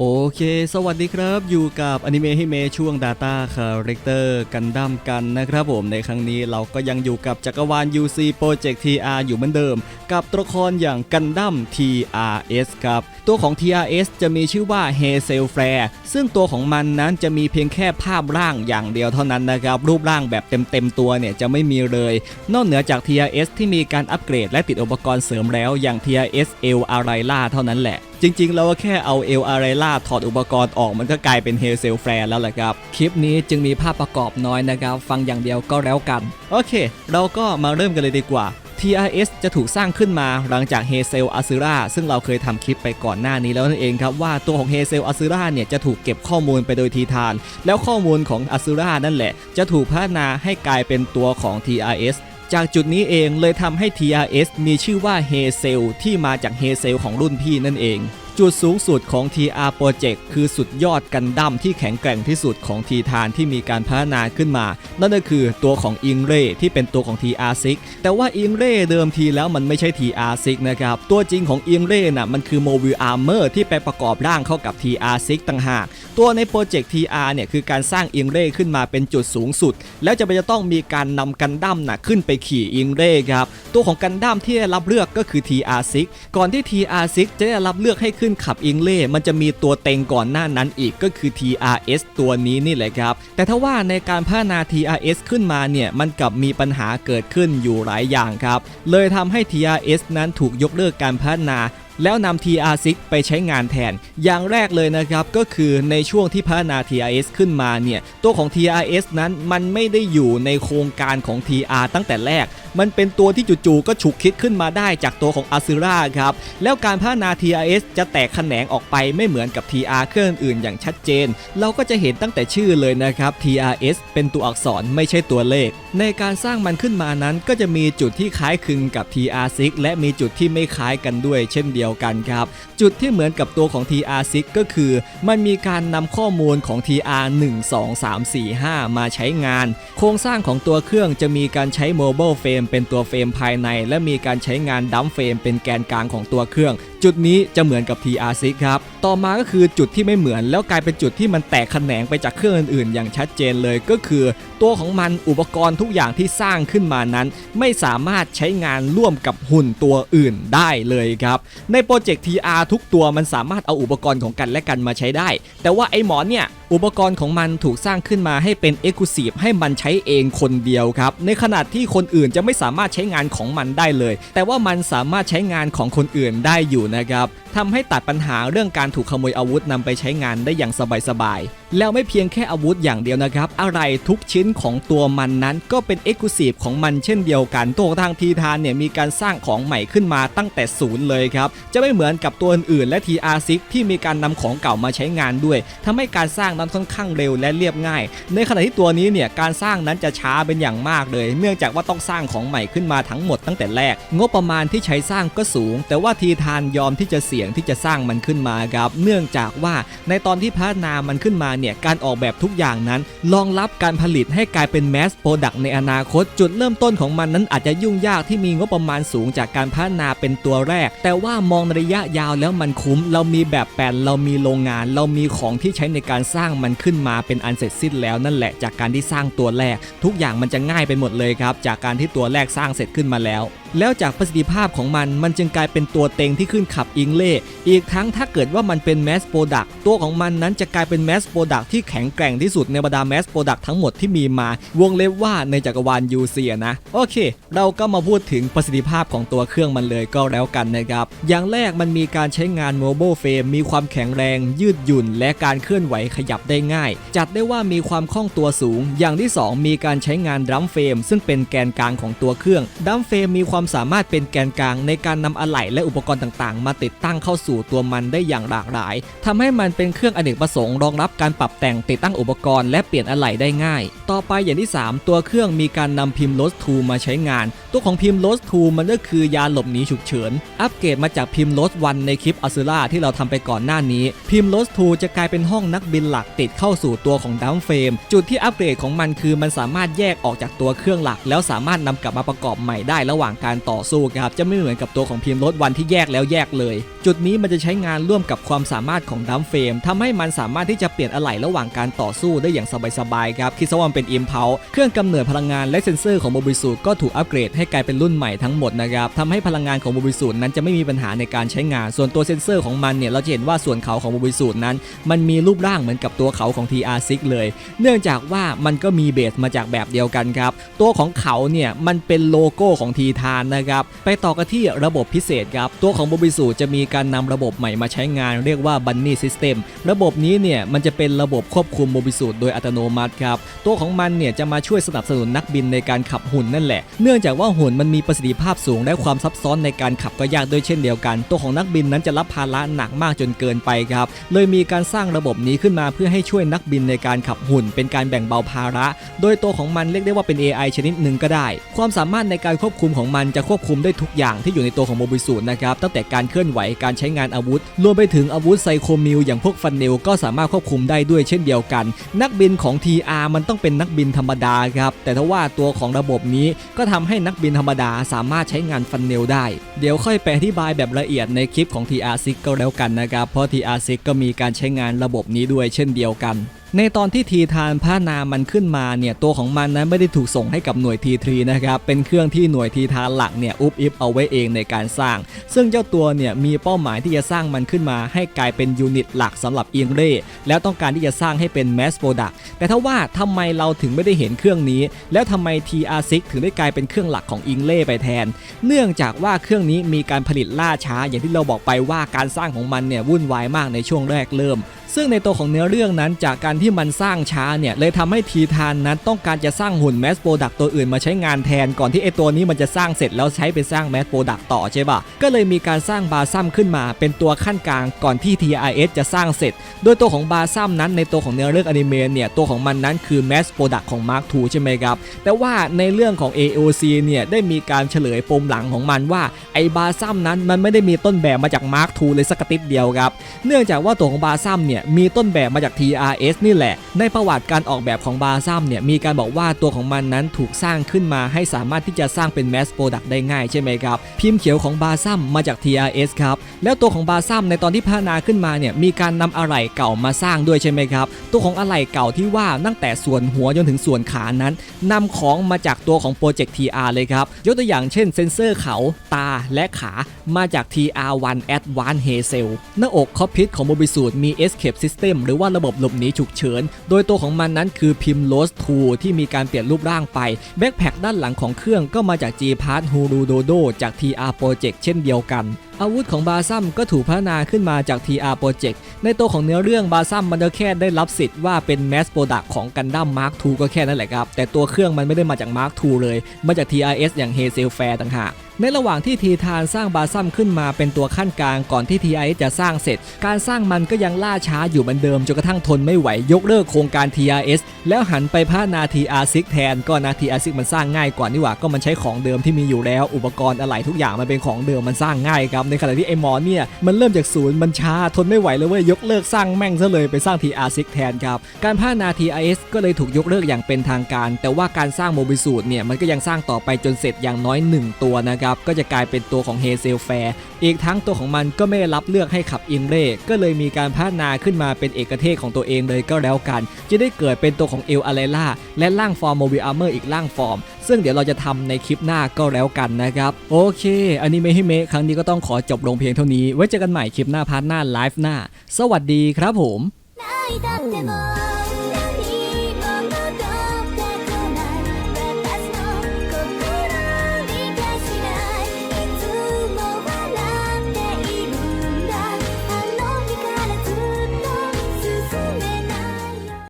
โอเค สวัสดีครับ อยู่กับอนิเมะฮิเมช่วง Data Character กันดั้มกันนะครับผม ในครั้งนี้เราก็ยังอยู่กับจักรวาล UC Project TR อยู่เหมือนเดิม กับตัวละครอย่างกันดั้ม TRS ครับ ตัวของ TRS จะมีชื่อว่า h a z e l Flare ซึ่งตัวของมันนั้นจะมีเพียงแค่ภาพร่างอย่างเดียวเท่านั้นนะครับ รูปร่างแบบเต็มๆตัวเนี่ยจะไม่มีเลย นอกเหนือจาก TRS ที่มีการอัปเกรดและติดอุปกรณ์เสริมแล้วอย่าง TRS L a r i l a เท่านั้นแหละ จริงๆ เราก็แค่เอาเอลอารีล่าถอดอุปกรณ์ออกมันก็กลายเป็นเฮเซลแฟร์แล้วแหละครับ คลิปนี้จึงมีภาพประกอบน้อยนะครับ ฟังอย่างเดียวก็แล้วกัน โอเค เราก็มาเริ่มกันเลยดีกว่า TRS จะถูกสร้างขึ้นมาหลังจากเฮเซลอาซูราซึ่งเราเคยทำคลิปไปก่อนหน้านี้แล้วนั่นเองครับ ว่าตัวของเฮเซลอาซูราเนี่ยจะถูกเก็บข้อมูลไปโดยทีทาน แล้วข้อมูลของอาซูรานั่นแหละ จะถูกพัฒนาให้กลายเป็นตัวของ TRS จากจุดนี้เองเลยทำให้ TRS มีชื่อว่าเฮเซลที่มาจากเฮเซลของรุ่นพี่นั่นเอง จุดสูงสุดของ TR Project คือสุดยอดกันดั้มที่แข็งแกร่งที่สุดของทีทานที่มีการพัฒนาขึ้นมา นั่นก็คือตัวของอิงเร่ที่เป็นตัวของ TR6 แต่ว่าอิงเร่เดิมทีแล้วมันไม่ใช่ TR6 นะครับ ตัวจริงของอิงเร่น่ะมันคือ Mobile Armor ที่ไปประกอบร่างเข้ากับ TR6 ต่างหาก ตัวในโปรเจกต์ TR เนี่ยคือการสร้างอิงเร่ขึ้นมาเป็นจุดสูงสุด แล้วจะไปจะต้องมีการนำกันดั้มน่ะขึ้นไปขี่อิงเร่ครับตัวของกันดั้มที่ได้รับเลือกก็คือ TR6 ก่อนที่ TR6 จะได้รับเลือกให้ขึ้นขับอิงเล่มันจะมีตัวเต็งก่อนหน้านั้นอีกก็คือ TRS ตัวนี้นี่แหละครับ แต่ถ้าว่าในการพัฒนา TRS ขึ้นมาเนี่ยมันกลับมีปัญหาเกิดขึ้นอยู่หลายอย่างครับ เลยทำให้ TRS นั้นถูกยกเลิกการพัฒนา แล้วนำ TR6 ไปใช้งานแทน อย่างแรกเลยนะครับก็คือในช่วงที่พัฒนา TRS ขึ้นมาเนี่ยตัวของ TRS นั้นมันไม่ได้อยู่ในโครงการของ TR ตั้งแต่แรก มันเป็นตัวที่จู่ๆก็ฉุกคิดขึ้นมาได้จากตัวของ a s u r a ครับแล้วการพัฒนา TRS จะแตกแขนงออกไปไม่เหมือนกับ TR เครื่องอื่นอย่างชัดเจน เราก็จะเห็นตั้งแต่ชื่อเลยนะครับ TRS เป็นตัวอักษรไม่ใช่ตัวเลข ในการสร้างมันขึ้นมานั้นก็จะมีจุดที่คล้ายคลึงกับ TR6 และมีจุดที่ไม่คล้ายกันด้วย เช่นเดียวกันครับ จุดที่เหมือนกับตัวของ TR6 ก็คือ มันมีการนำข้อมูลของ TR 1 2 3 4 5 มาใช้งาน โครงสร้างของตัวเครื่องจะมีการใช้ Mobile Frame เป็นตัวเฟรมภายใน และมีการใช้งานดัมเฟรมเป็นแกนกลางของตัวเครื่องจุดนี้จะเหมือนกับ TR6 ครับ ต่อมาก็คือจุดที่ไม่เหมือนแล้วกลายเป็นจุดที่มันแตกแขนงไปจากเครื่องอื่นๆ อย่างชัดเจนเลยก็คือ ตัวของมันอุปกรณ์ทุกอย่างที่สร้างขึ้นมานั้น ไม่สามารถใช้งานร่วมกับหุ่นตัวอื่นได้เลยครับในโปรเจกต์ TR ทุกตัวมันสามารถเอาอุปกรณ์ของกันและกันมาใช้ได้ แต่ว่าไอ้หมอนเนี่ยอุปกรณ์ของมันถูกสร้างขึ้นมาให้เป็น e x c l u s i v e ให้มันใช้เองคนเดียวครับ ในขณะที่คนอื่นจะไม่สามารถใช้งานของมันได้เลย แต่ว่ามันสามารถใช้งานของคนอื่นได้อยู่นะครับ ทำให้ตัดปัญหาเรื่องการถูกขโมยอาวุธนำไปใช้งานได้อย่างสบายๆ แล้วไม่เพียงแค่อาวุธอย่างเดียวนะครับ อะไรทุกชิ้นของตัวมันนั้นก็เป็น e x c l u s i v e ของมันเช่นเดียวกัน ตัวทางทีทานเนี่ยมีการสร้างของใหม่ขึ้นมาตั้งแต่ศูนย์เลยครับ จะไม่เหมือนกับตัวอื่นๆและ TR6 ที่มีการนำของเก่ามาใช้งานด้วยทำให้การสร้างนั้นค่อนข้างเร็วและเรียบง่าย ในขณะที่ตัวนี้เนี่ยการสร้างนั้นจะช้าเป็นอย่างมากเลย เนื่องจากว่าต้องสร้างของใหม่ขึ้นมาทั้งหมดตั้งแต่แรก งบประมาณที่ใช้สร้างก็สูง แต่ว่าทีทานยอมที่จะเสี่ยงที่จะสร้างมันขึ้นมาครับเนื่องจากว่าในตอนที่พัฒนามันขึ้นมาเนี่ยการออกแบบทุกอย่างนั้นรองรับการผลิตให้กลายเป็นแมสโปรดักต์ในอนาคต จุดเริ่มต้นของมันนั้นอาจจะยุ่งยากที่มีงบประมาณสูงจากการพัฒนาเป็นตัวแรก แต่ว่ามองในระยะยาวแล้วมันคุ้ม เรามีแบบแปลนเรามีโรงงาน เรามีของที่ใช้ในการสร้างมันขึ้นมาเป็นอันเสร็จสิ้นแล้วนั่นแหละจากการที่สร้างตัวแรก ทุกอย่างมันจะง่ายไปหมดเลยครับ จากการที่ตัวแรกสร้างเสร็จขึ้นมาแล้ว แล้วจากประสิทธิภาพของมันมันจึงกลายเป็นตัวเต็งที่ขึ้นขับอิงเล่อีกทั้งถ้าเกิดว่ามันเป็นแมสโปรดักตัวของมันนั้นจะกลายเป็นแมสโปรดักที่แข็งแกร่งที่สุดในบรรดาแมสโปรดักทั้งหมดที่มีมาวงเล็บว่าในจักรวาลยูเซียนะ โอเค เราก็มาพูดถึงประสิทธิภาพของตัวเครื่องมันเลยก็แล้วกันนะครับ อย่างแรกมันมีการใช้งานโมบิลเฟรมมีความแข็งแรง ยืดหยุ่น และการเคลื่อนไหวขยับได้ง่าย จัดได้ว่ามีความคล่องตัวสูง อย่างที่สองมีการใช้งานดรัมเฟรมซึ่งเป็นแกนกลางของตัวเครื่องดัมเฟรมมีความสามารถเป็นแกนกลางในการนำอะไหล่และอุปกรณ์ต่างๆ มาติดตั้งเข้าสู่ตัวมันได้อย่างหลากหลายทำให้มันเป็นเครื่องอเนกประสงค์รองรับการปรับแต่งติดตั้งอุปกรณ์และเปลี่ยนอะไหล่ได้ง่าย ต่อไปอย่างที่ 3 ตัวเครื่องมีการนำพิมพ์ Lost 2มาใช้งาน ตัวของพิมพ์ Lost 2มันก็คือยาหลบหนีฉุกเฉิน อัปเกรดมาจากพิมพ์ Lost 1ในคลิปอ z ซูล่าที่เราทำไปก่อนหน้านี้ พิมพ์ Lost 2จะกลายเป็นห้องนักบินหลักติดเข้าสู่ตัวของดัมเฟรมจุดที่อัปเกรดของมันคือมันสามารถแยกออกจากตัวเครื่องหลัก แล้วสามารถนำกลับมาประกอบใหม่ได้ระหว่างการต่อสู้ครับจะไม่เหมือนกับตัวของพิมพ์ Lost 1ที่แยกแล้วแยกเลยจุดนี้มันจะใช้งานร่วมกับความสามารถของดัมเฟรมทำให้มันสามารถที่จะเปลี่ยนอะไหล่ระหว่างการต่อสู้ได้อย่างสบายๆครับคิดซะว่ามันเป็น Impulse เครื่องกำเนิดพลังงานและเซ็นเซอร์ของโมบิสูก็ถูกอัปเกรดให้กลายเป็นรุ่นใหม่ทั้งหมดนะครับทำให้พลังงานของโมบิสูนั้นจะไม่มีปัญหาในการใช้งาน ส่วนตัวเซ็นเซอร์ของมันเนี่ยเราจะเห็นว่าส่วนเขาของโมบิสูนั้น มันมีรูปร่างเหมือนกับตัวเขาของ TR6 เลย เนื่องจากว่ามันก็มีเบสมาจากแบบเดียวกันครับตัวของเขาเนี่ยมันเป็นโลโก้ของทีทานนะครับไปต่อกันที่ระบบพิเศษครับตัวของโมบิสูจะมีการการนำระบบใหม่มาใช้งานเรียกว่า Bunny System ระบบนี้เนี่ยมันจะเป็นระบบควบคุมโมบิสูตโดยอัตโนมัติครับ ตัวของมันเนี่ยจะมาช่วยสนับสนุนนักบินในการขับหุ่นนั่นแหละ เนื่องจากว่าหุ่นมันมีประสิทธิภาพสูงและความซับซ้อนในการขับก็ยากด้วยเช่นเดียวกัน ตัวของนักบินนั้นจะรับภาระหนักมากจนเกินไปครับ เลยมีการสร้างระบบนี้ขึ้นมาเพื่อให้ช่วยนักบินในการขับหุ่น เป็นการแบ่งเบาภาระ โดยตัวของมันเรียกได้ว่าเป็น AI ชนิดหนึ่งก็ได้ ความสามารถในการควบคุมของมันจะควบคุมได้ทุกอย่างที่อยู่ในตัวของโมบิสูนะครับตั้งแต่การเคลื่อนไหวการการใช้งานอาวุธ รวมไปถึงอาวุธไซโคมิลอย่างพวกฟันเนลก็สามารถควบคุมได้ด้วยเช่นเดียวกัน นักบินของ TR มันต้องเป็นนักบินธรรมดาครับ แต่ถ้าว่าตัวของระบบนี้ก็ทำให้นักบินธรรมดาสามารถใช้งานฟันเนลได้ เดี๋ยวค่อยไปอธิบายแบบละเอียดในคลิปของ TR6 ก็แล้วกันนะครับ เพราะ TR6 ก็มีการใช้งานระบบนี้ด้วยเช่นเดียวกัน ในตอนที่ทีทานพัฒนามันขึ้นมาเนี่ยตัวของมันนั้นไม่ได้ถูกส่งให้กับหน่วยทีทรีนะครับเป็นเครื่องที่หน่วยทีทานหลักเนี่ยอุบอิบเอาไว้เองในการสร้าง ซึ่งเจ้าตัวเนี่ยมีเป้าหมายที่จะสร้างมันขึ้นมาให้กลายเป็นยูนิตหลักสำหรับอิงเร่แล้วต้องการที่จะสร้างให้เป็นแมสโปรดักแต่ถ้าว่าทำไมเราถึงไม่ได้เห็นเครื่องนี้ แล้วทำไม TR6 ถึงได้กลายเป็นเครื่องหลักของอิงเร่ไปแทน เนื่องจากว่าเครื่องนี้มีการผลิตล่าช้า อย่างที่เราบอกไปว่าการสร้างของมันเนี่ยวุ่นวายมากในช่วงแรกเริ่ม ซึ่งในตัวของเนื้อเรื่องนั้นจากการที่มันสร้างช้าเนี่ยเลยทำให้ทีทานนั้นต้องการจะสร้างหุ่นแมสโปรดักตัวอื่นมาใช้งานแทนก่อนที่ไอตัวนี้มันจะสร้างเสร็จแล้วใช้ไปสร้างแมสโปรดักต่อใช่ปะก็เลยมีการสร้างบาซัมขึ้นมา เป็นตัวขั้นกลางก่อนที่ TRS จะสร้างเสร็จ โดยตัวของบาซัมนั้นในตัวของเนื้อเรื่องอนิเมะเนี่ยตัวของมันนั้นคือแมสโปรดักของ Mark II ใช่ไหมครับแต่ว่าในเรื่องของ AOC เนี่ยได้มีการเฉลยปมหลังของมันว่าไอบาซัมนั้นมันไม่ได้มีต้นแบบมาจาก Mark II เลยสักติดเดียวครับเนื่องจากว่าตัวของบาซัมเนี่ยมีต้นแบบมาจาก TRS นแหละ ในประวัติการออกแบบของบาซัมเนี่ยมีการบอกว่าตัวของมันนั้นถูกสร้างขึ้นมาให้สามารถที่จะสร้างเป็นแมสโปรดักได้ง่ายใช่ไหมครับ พิมพ์เขียวของบาซัมมาจาก TRS ครับ แล้วตัวของบาซัมในตอนที่พัฒนาขึ้นมาเนี่ยมีการนำอะไหล่เก่ามาสร้างด้วยใช่ไหมครับ ตัวของอะไหล่เก่าที่ว่าตั้งแต่ส่วนหัวจนถึงส่วนขานั้นนำของมาจากตัวของโปรเจกต์ TR เลยครับ ยกตัวอย่างเช่นเซนเซอร์เขาตาและขามาจาก TR1 Advanced Hazel หน้าอกคอพิทของโมบิสูดมี Escape System หรือว่าระบบหลบหนีฉุกเฉิน โดยตัวของมันนั้นคือพิม Rose 2ที่มีการเปลี่ยนรูปร่างไปแบ็คแพคด้านหลังของเครื่องก็มาจาก G Part Huru Dodo จาก TR Project เช่นเดียวกัน อาวุธของบาซัมก็ถูกพัฒนาขึ้นมาจาก TR Project ในตัวของเนื้อเรื่องบาซัมมันก็แค่ได้รับสิทธิ์ว่าเป็น Mass Product ของกันดั้ม Mark II ก็แค่นั้นแหละครับ แต่ตัวเครื่องมันไม่ได้มาจาก Mark II เลย มาจาก TRS อย่าง Hazel Fair ต่างหากในระหว่างที่ทีทานสร้างบาซัมขึ้นมาเป็นตัวขั้นกลางก่อนที่ TRS จะสร้างเสร็จ การสร้างมันก็ยังล่าช้าอยู่เหมือนเดิมจนกระทั่งทนไม่ไหวยกเลิกโครงการ TRS แล้วหันไปพัฒนา TR6 แทนก็นะ TR6 มันสร้างง่ายกว่านี่หว่าก็มันใช้ของเดิมที่มีอยู่แล้ว อุปกรณ์อะไหล่ทุกอย่างมันเป็นของเดิมมันสร้างง่ายครับในขณะที่ไอ้หมอเนี่ยมันเริ่มจากศูนย์มันช้าทนไม่ไหวเลยเว้ยยกเลิกสร้างแม่งซะเลยไปสร้าง TR6 แทนครับ การพัฒนา TRS ก็เลยถูกยกเลิกอย่างเป็นทางการ แต่ว่าการสร้างโมบิสูดเนี่ยมันก็ยังสร้างต่อไปจนเสร็จอย่างน้อย 1 ตัวนะครับก็จะกลายเป็นตัวของเฮเซลแฟร์อีกทั้งตัวของมันก็ไม่รับเลือกให้ขับอิงเร่ก็เลยมีการพัฒนาขึ้นมาเป็นเอกเทศของตัวเองเลยก็แล้วกัน จะได้เกิดเป็นตัวของเอลอาเรล่าและร่างฟอร์มโมบิอาร์เมอร์อีกร่างฟอร์ม ซึ่งเดี๋ยวเราจะทำในคลิปหน้าก็แล้วกันนะครับโอเคอนิเมะฮิเมครั้งนี้ก็ต้องขอจบลงเพียงเท่านี้ ไว้เจอกันใหม่คลิปหน้าพาร์ทหน้าไลฟ์หน้า สวัสดีครับผม